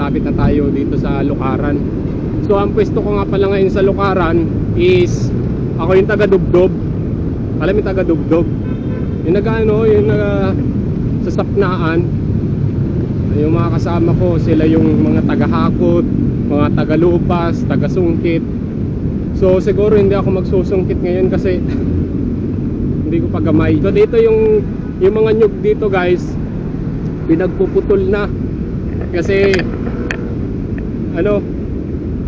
malapit na tayo dito sa Lukaran. So ang pwesto ko nga pala ngayon sa Lukaran is ako yung taga Dubdob. Alam yung taga Dubdob? Yung nag-ano, yung naga, sa Sapnaan. Yung mga kasama ko, sila yung mga taga-hakot, mga taga-lupas, taga-sungkit. So siguro hindi ako magsusungkit ngayon kasi hindi ko pa gamay. So dito yung yung mga nyug dito guys, pinagpuputol na. Kasi ano,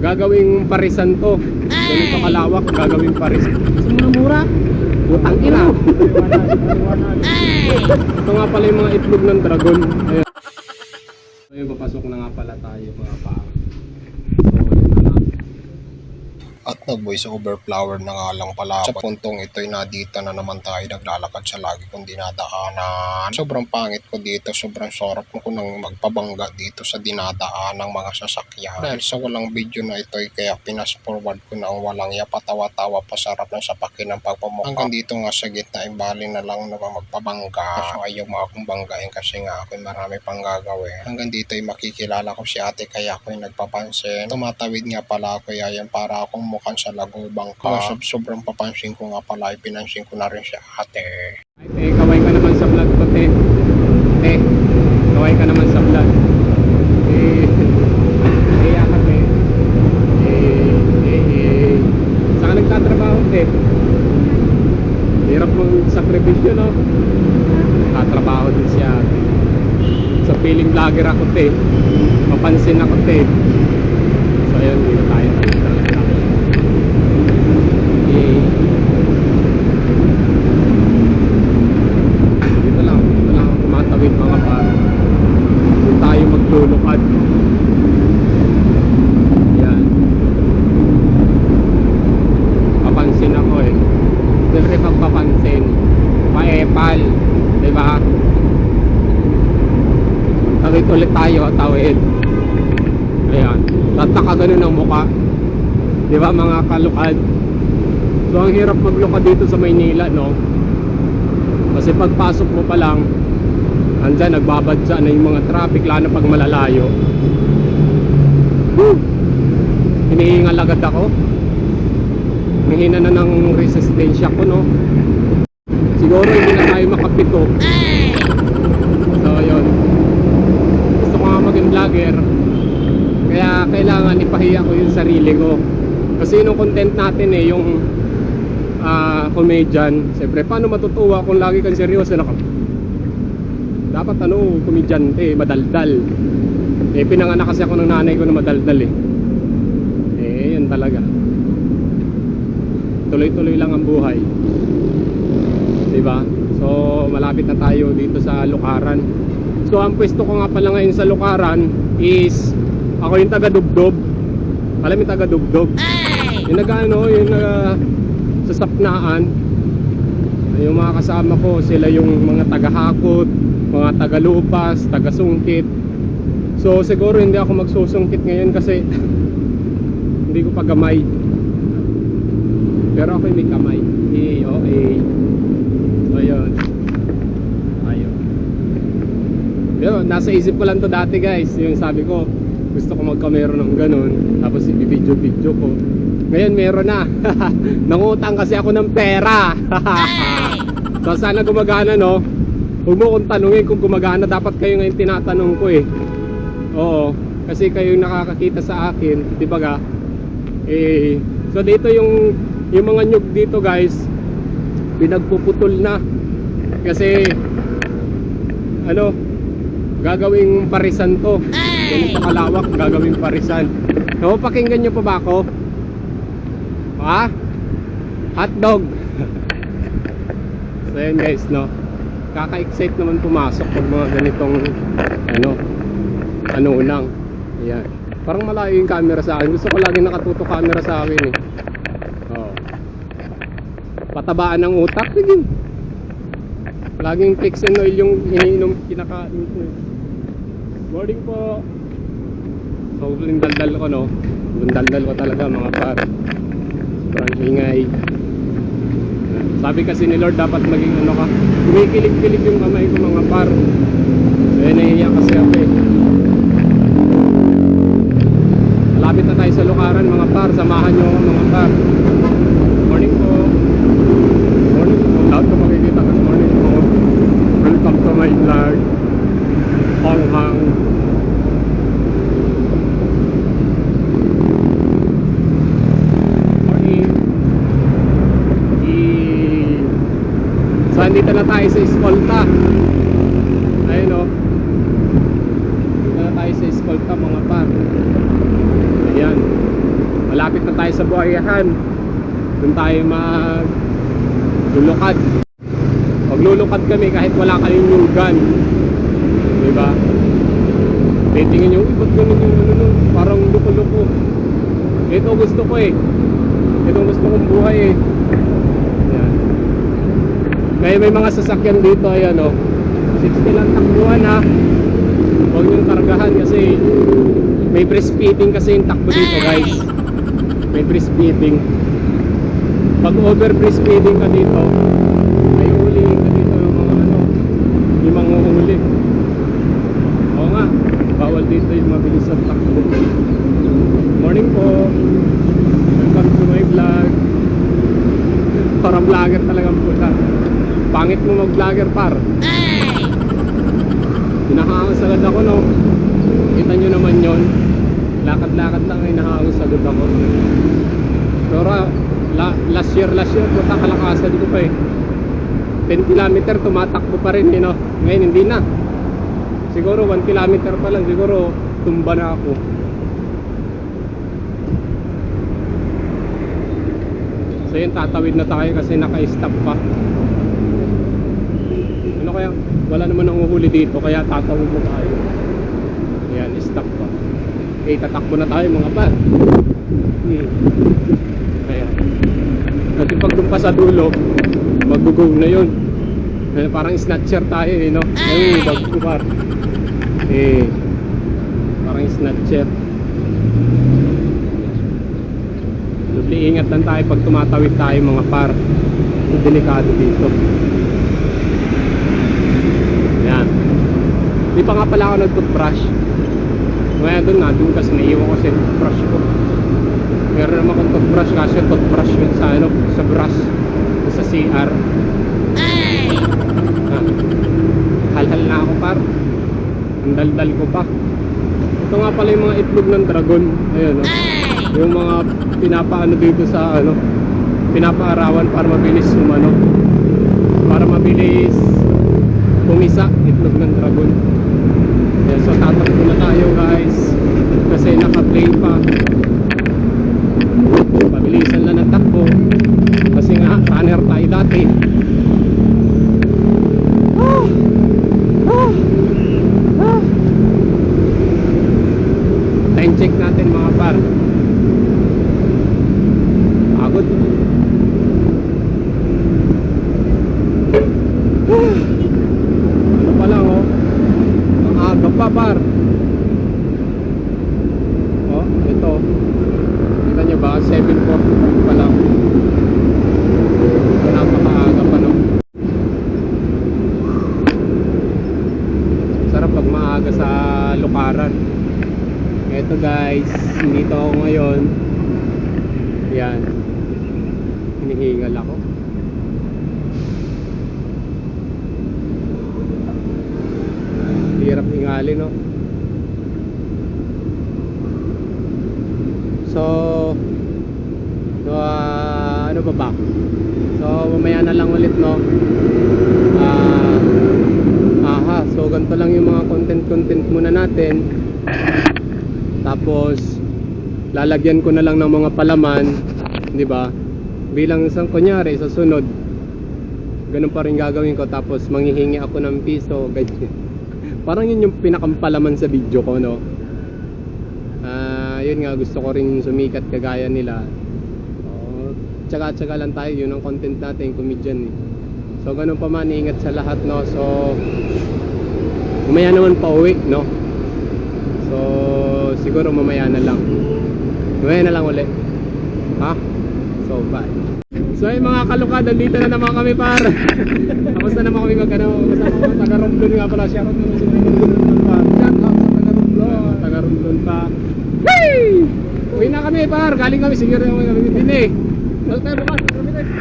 gagawing parisan to. Ganito kalawak, gagawing parisan. Mura-mura. Putang ina. Ito nga pala yung mga itlog ng dragon. Ayan. Ayun, papasok na nga pala tayo mga pa. So. At nag-voice over flower na nga lang pala. Sa puntong ito'y nadito na naman tayo naglalakad sa lagi kong dinadaanan. Sobrang pangit ko dito, sobrang sorop ko nang magpabangga dito sa dinadaan ng mga sasakyan. Dahil sa walang video na ito'y kaya pinas forward ko na ang walang ya patawa-tawa pasarap ng sapakin ng pagpamukha. Hanggang dito nga sa gitna imbali na lang na magpabangga. So ayaw mo akong banggain kasi nga ako'y marami pang gagawin. Hanggang dito ay makikilala ko si ate kaya ako'y nagpapansin. Tumatawid nga pala ako yan para akong mukhang sa lagubang ka. Sob sobrang papansin ko nga pala, ipinansin ko na rin si ate. Ay, te, kaway ka naman sa vlog ko, te. Te, kaway ka naman sa vlog. Eh, kaya ka, te. Eh, eh, eh. Saan nagtatrabaho, te? Hirap mong sakripisyo, no? Nagtatrabaho din siya, te. Sa feeling vlogger ako, te. Mapansin ako, te. So, ayun, dito tayo. Eh, dito lang, dito lang ako tumatawid mga par. Dito tayo maglulukad. Yan. Papansin ako eh. Siyempre pag papansin, paepal. Diba? Tawid ulit tayo, tawid. Ayan. Tataka ganun ang muka. Diba mga kalukad? So ang hirap maglukad dito sa Maynila, no? Kasi pagpasok mo pa lang, andyan, nagbabadsa na yung mga traffic, lalo pag malalayo. Woo! Hinihingal agad ako. Nangina na ng resistensya ko, no? Siguro hindi na tayo makapito. So, yun. Gusto ko nga maging vlogger. Kaya kailangan ipahiya ko yung sarili ko. Kasi yung content natin eh, yung ah comedian. Siyempre, paano matutuwa kung lagi kang seryoso na? Dapat ano, komedyante, madaldal. Eh, pinanganak kasi ako ng nanay ko na madaldal eh. Eh, yan talaga. Tuloy-tuloy lang ang buhay. 'Di ba? So, malapit na tayo dito sa Lukaran. So, ang pwesto ko nga pala ngayon sa Lukaran is ako yung taga Dubdob. Alam mo yung taga Dubdob? Yung nag-ano, yung naga, sa Sapnaan. Yung mga kasama ko, sila yung mga taga-hakot, mga taga-lupas, taga-sungkit. So siguro hindi ako magsusungkit ngayon kasi hindi ko pa gamay. Pero ako may kamay. Eh, okay. So yun. Ayun. Yun, nasa isip ko lang to dati guys. Yung sabi ko, gusto ko magkamero ng ganun. Tapos i-video-video ko. Ngayon meron na. Nangutang kasi ako ng pera. so sana gumagana no. Huwag mo kong tanungin kung gumagana. Dapat kayo ngayon tinatanong ko eh. Oo. Kasi kayo yung nakakakita sa akin. Di ba ga? Eh, so dito yung yung mga nyug dito guys pinagpuputol na kasi ano gagawing parisan to. Ganito kalawak gagawing parisan. So pakinggan nyo pa ba ako? Ha? Hotdog. So yun guys no? Kaka-excite naman pumasok pag mga ganitong ano ano lang. Yan parang malayo yung camera sa akin. Gusto ko lagi nakatuto camera sa akin eh. Oh. patabaan ng utak. Sige laging fix and oil yung iniinom kinakain ko eh. Morning po. Sobrang daldal ko no. Sobrang daldal ko talaga mga par. Sobrang ingay. Sabi kasi ni Lord dapat maging ano ka. Kumikilig-kilig yung kamay ko mga par. Eh nahiya kasi ako eh. Malapit na tayo sa lukaran mga par. Samahan nyo mga par. Escolta. Ayun o. Dito na tayo sa Escolta mga par. Ayan. Malapit na tayo sa buhayahan. Doon tayo mag lulukad. Maglulukad kami kahit wala kayong yugan. Diba? Titingin yung ibot ganun yung ano no, parang luko-luko. Ito gusto ko eh. Ito gusto kong buhay eh. Kaya may mga sasakyan dito ayan oh. 60 lang takbuhan ha. Huwag niyong kargahan kasi may free speeding kasi yung takbo dito guys. May free speeding. Pag over free speeding ka dito, ay ulihin ka dito ng mga ano, yung mga uhuli. Oo nga, bawal dito yung mabilis ang takbo. Morning po. Welcome to my vlog. Parang vlogger talagang puta. Pangit mo mag-vlogger par. Hinahangos agad ako no. Kita nyo naman yon. Lakad-lakad lang ay nahangos agad ako. Pero ah, la, last year, last year, puta kalakasan ko pa eh. 10 kilometer tumatakbo pa rin eh no. Ngayon hindi na. Siguro 1 kilometer pa lang, siguro tumba na ako. So yun, tatawid na tayo kasi naka-stop pa. Kaya? Wala naman ang uhuli dito, kaya tatawid na tayo. Ayan, stop pa. Okay, tatakbo na tayo mga pa. Hmm. Ayan. Kasi pag dun pa sa dulo, mag-go na yun. Eh, parang snatcher tayo eh, no? Ayun, bag ko par. Eh, parang snatcher. Doble ingat lang tayo pag tumatawid tayo mga par. Delikado dito. Yan. Di pa nga pala ako nag-toothbrush. Ngayon doon nga, doon kasi naiiwan ko sa toothbrush ko. Meron naman akong toothbrush kasi toothbrush yun sa ano, sa brush. Sa CR. Ah. Halhal na ako par. Ang daldal ko pa. Ito nga pala yung mga itlog ng dragon. Ayun, no? Yung mga pinapaano dito sa ano, pinapaarawan para mabilis umano. Para mabilis pumisa itlog ng dragon. Ayan, so tatakbo na tayo guys. Kasi naka-play pa. Pabilisan lang ng takbo. Kasi nga, runner tayo dati. Ah! Ah! Ah! Time check natin mga par. Pagod. Ah! Ano pa lang oh. Ang aga pa par. 7.45 pa lang. Napakaaga pa no sarap pag maaga sa lukaran. Eto guys dito ako ngayon. Yan. Hinihingal ako. Lalagyan ko na lang ng mga palaman, 'di ba? Bilang isang kunyari sa sunod. Ganun pa rin gagawin ko tapos manghihingi ako ng piso, ganyan. Parang yun yung pinakampalaman sa video ko, no? Ah, yun nga gusto ko rin sumikat kagaya nila. Oh, tsaga-tsaga lang tayo, yun ang content natin, comedian eh. So ganun pa man, ingat sa lahat, no? So mamaya naman pa uwi, no? So siguro mamaya na lang. Mamaya na lang ulit. Ha? So bye. So ay mga kalukad, dito na naman kami par. Tapos na naman kami mag ano, kasama mga taga Romblon nga pala. Naman Romblon par. Shout out sa taga Romblon. Taga Romblon pa. Hey! Uwi na kami par. Galing kami siguro yung kami din eh. Ano tayo bukas?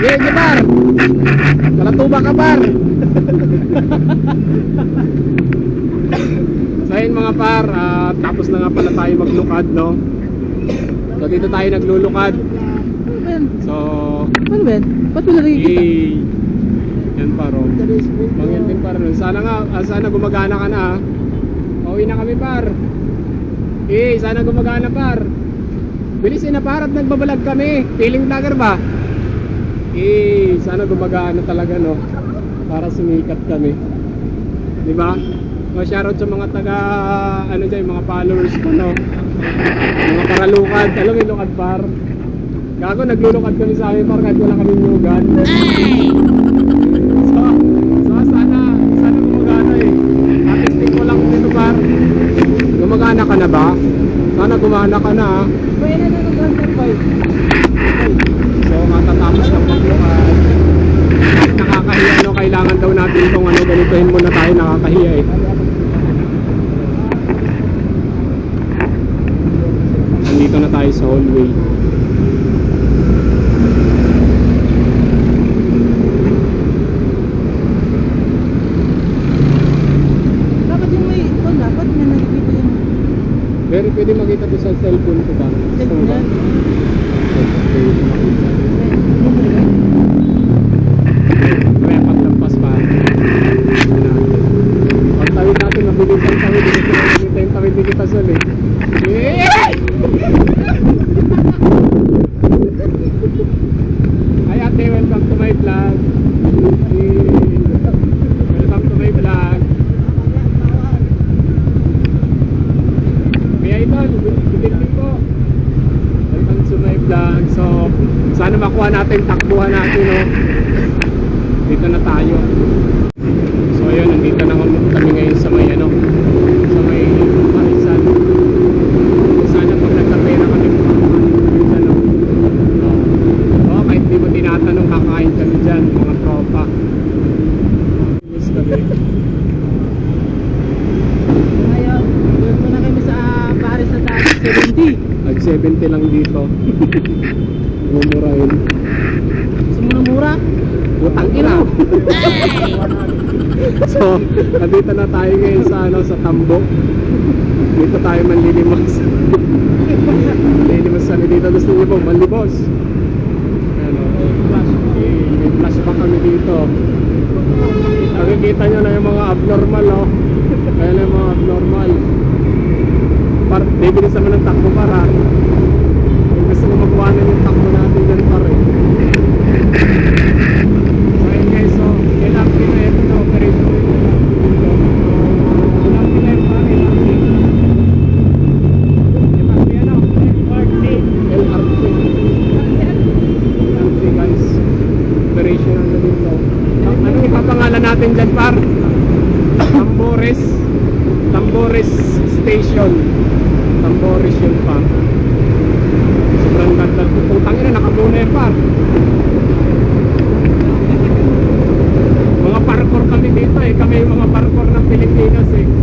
Yeah, yeah, par. Kalatuba ka par. so ayun mga par, ah, tapos na nga pala tayo maglukad no. So dito tayo naglulukad. Ben, So ano Ben? Ba't mo nagigita? Yay! Yan paro. Mangil din par nun. Sana nga, ah, sana gumagana ka na ah. Pauwi na kami par. Eh, sana gumagana par. Bilisin na par at nagbabalag kami. Feeling vlogger ba? Eh, sana gumagana talaga no. Para sumikat kami. Di ba? O shoutout sa mga taga ano dyan, mga followers ko no. Mga paralukad, alam yung lukad par. Gago, naglulukad kami sa amin par kahit wala kami nyugan. So, so sana, sana gumagana eh. Artistic ko lang dito par. Gumagana ka na ba? Sana gumana ka na ah. So matatapos ng paglukad. Nakakahiya no, kailangan daw natin itong ano, ganitohin muna tayo nakakahiya eh. Nandito na tayo sa hallway. Dapat yung may, oh, dapat na nakikita yung Pero pwede makita to sa cellphone ko ba? Gusto mo ba? Makita. Kaya paglampas pa. Pag tawid natin, mabilis ang tawid. Hindi nakikita yung tawid ni kita sol eh. Yay! Hi ate, welcome to my vlog. Yay! Welcome to my vlog. May idol, good evening po. Welcome to my vlog. So, sana makuha natin, takbuhan natin, no? Dito na tayo. So, ayun, nandito na kami ngayon sa may, ano, sa may Parisan. So, sana pag nagkapera kami, makakain ano. Oo, oh, kahit di mo tinatanong, kakain kami dyan, mga tropa. Miss kami. Ngayon, doon muna kami sa Paris na tayo, 70. Nag 70 lang dito. Mumurahin. Mura? Utang ina. so, nandito na tayo ngayon sa ano sa Tambo. Dito tayo manlilimos. manlilimos kami dito. Gusto niyo pong manlimos? Ano, may flash pa kami dito. Nakikita nyo na yung mga abnormal, oh. Ayan yung mga abnormal. Par, bibilis naman ng takbo para. Kung gusto ko magkuhanan yung takbo natin dyan pare. So ayun guys, so LRT na ito na operation nito. LRT na yung pare, LRT. LRT ano? LRT. LRT. LRT guys. Operation na dito. Ano ipapangalan natin dyan par? Tambores. Tambores Station. Tambores yun pa. Sobrang ganda. Putang ina, nakabuna yun par. Mga parkour kami dito eh. Kami yung mga parkour ng Pilipinas eh.